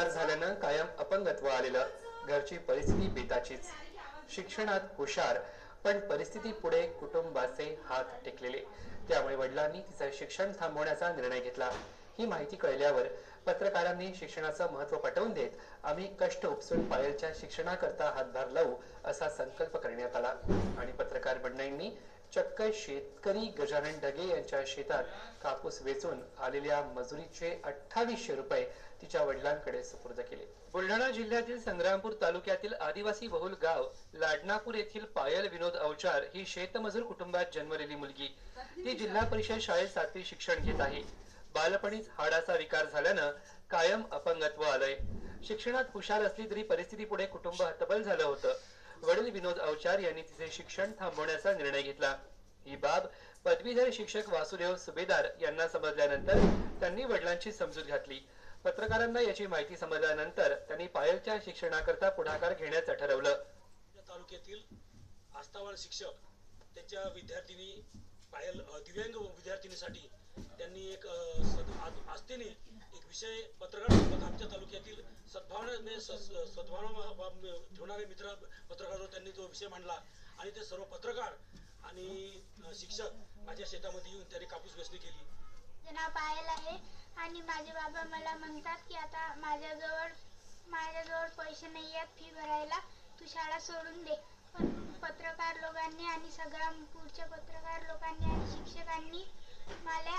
विकार झाल्यानं कायम अपंगत्व आलेलं घरची परिस्थिती बेताचीच. शिक्षणात हुशार पण परिस्थिती पुढे कुटुंबाचे हात टेकलेले. त्यामुळे वडिलांनी तिचं शिक्षण थांबवण्याचा निर्णय घेतला. ही माहिती कळल्यावर पत्रकारांनी शिक्षणाचं महत्त्व पटवून देत आम्ही कष्ट उपसून पायलच्या शिक्षणाकरता हातभार लावू असा संकल्प करण्यात आला. आणि पत्रकार मंडळींनी चक्क शेतकरी गजानन ढगे यांच्या शेतात कापूस वेचून आलेल्या मजुरीचे अठ्ठावीसशे रुपये तिच्या वडिलांकडे सुपूर्द केले. बुलढाणा जिल्ह्यातील संग्रामपूर तालुक्यातील आदिवासी बहुल गाव लाडनापूर येथील पायल विनोद अवचार ही शेतमजूर कुटुंबात जन्मलेली मुलगी. ती जिल्हा परिषद शाळेत सातवी शिक्षण घेत आहे. बालपणीच हाडाचा विकार झाल्यानं कायम अपंगत्व आलंय. शिक्षणात हुशार असली तरी परिस्थिती पुढे कुटुंब हतबल झालं होतं. वडील विनोद अवचार यांनी तिचे शिक्षण थांबवण्याचा निर्णय घेतला. ही बाब पदवीधर शिक्षक वासुदेव सुभेदार यांना समजल्यानंतर त्यांनी वडिलांची समजूत घातली. पत्रकारांना याची माहिती समजल्यानंतर त्यांनी पायलच्या शिक्षणाकरता पुढाकार घेण्याचं ठरवलं. तालुक्यातील आस्थावान शिक्षक त्यांच्या विद्यार्थिनी पायल दिव्यांग विद्यार्थिनीसाठी त्यांनी एक आस्थेने विषय पत्रकार आमच्या तालुक्यातील सद्भावना म्हणजे स- सद्भावना ठेवणारे मित्र पत्रकार त्यांनी तो विषय मांडला. आणि ते सर्व पत्रकार आणि शिक्षक माझ्या शेतामध्ये येऊन त्यांनी कापूस वेचणी केली. नाव पायल आहे आणि माझे बाबा मला म्हणतात की आता माझ्याजवळ माझ्याजवळ पैसे नाही आहेत फी भरायला. तू शाळा सोडून दे. पण पत्रकार लोकांनी आणि सगळ्या पुढच्या पत्रकार लोकांनी आणि शिक्षकांनी मला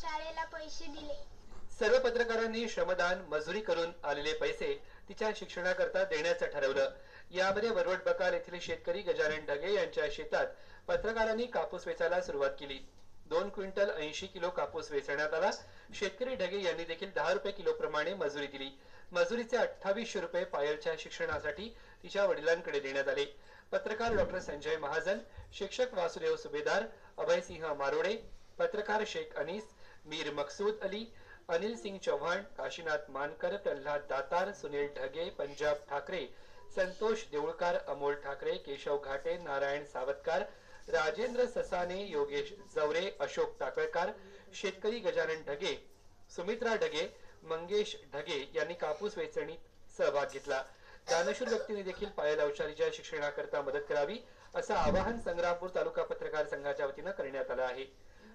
शाळेला पैसे दिले. सर्व पत्रकारांनी श्रमदान मजुरी करून आलेले पैसे तिच्या शिक्षणाकरता देण्याचं ठरवलं. यामध्ये वरवट बकाल येथील शेतकरी गजानन ढगे यांच्या शेतात पत्रकारांनी कापूस वेचायला सुरुवात केली. दोन क्विंटल ऐंशी किलो कापूस वेचण्यात आला. शेतकरी ढगे यांनी देखील दहा रुपये किलो प्रमाणे मजुरी दिली. मजुरीचे अठ्ठावीसशे रुपये पायलच्या शिक्षणासाठी तिच्या वडिलांकडे देण्यात आले. पत्रकार डॉक्टर संजय महाजन शिक्षक वासुदेव सुभेदार अभयसिंह मारोडे पत्रकार शेख अनीस मीर मकसूद अली अनिल सिंग चव्हाण काशीनाथ मानकर प्रल्हाद दातार सुनील ढगे पंजाब ठाकरे संतोष देऊळकर अमोल ठाकरे केशव घाटे नारायण सावतकार राजेंद्र ससाने योगेश जवरे अशोक टाकळकार शेतकरी गजानन ढगे सुमित्रा ढगे मंगेश ढगे यांनी कापूस वेचणीत सहभाग घेतला. दानशूर व्यक्तीने देखील पायल अवचारीच्या शिक्षणाकरता मदत करावी असं आवाहन संग्रामपूर तालुका पत्रकार संघाच्या वतीनं करण्यात आलं आहे.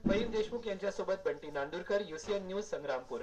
महिम देशमुख यांच्यासोबत बंटी नांदुरकर युसीएन न्यूज संग्रामपूर.